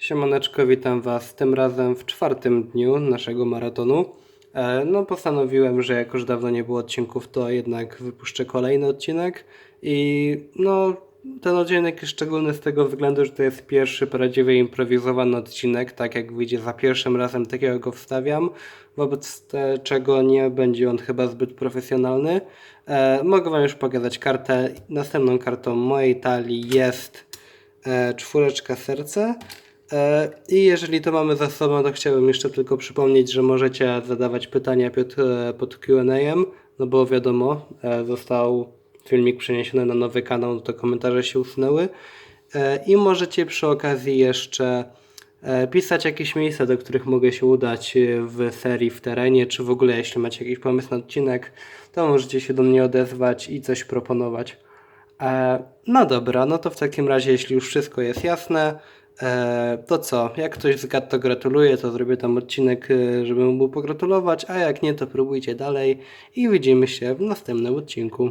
Siemaneczko, witam Was tym razem w czwartym dniu naszego maratonu. E, No, postanowiłem, że jako już dawno nie było odcinków, to jednak wypuszczę kolejny odcinek. I no, ten odcinek jest szczególny z tego względu, że to jest pierwszy prawdziwie improwizowany odcinek, tak jak wyjdzie za pierwszym razem, takiego go wstawiam, wobec czego nie będzie on chyba zbyt profesjonalny. E, mogę Wam już pokazać kartę. Następną kartą mojej talii jest e, czwóreczka serce. E, I jeżeli to mamy za sobą, to chciałbym jeszcze tylko przypomnieć, że możecie zadawać pytania pod, e, QA, no bo wiadomo, e, został filmik przeniesiony na nowy kanał, to komentarze się usunęły. I możecie przy okazji jeszcze pisać jakieś miejsca, do których mogę się udać w serii w terenie, czy w ogóle jeśli macie jakiś pomysł na odcinek, to możecie się do mnie odezwać i coś proponować. No dobra, no to w takim razie, jeśli już wszystko jest jasne, to co? Jak ktoś zgadł, to gratuluję, to zrobię tam odcinek, e, żeby mu pogratulować, a jak nie, to próbujcie dalej i widzimy się w następnym odcinku.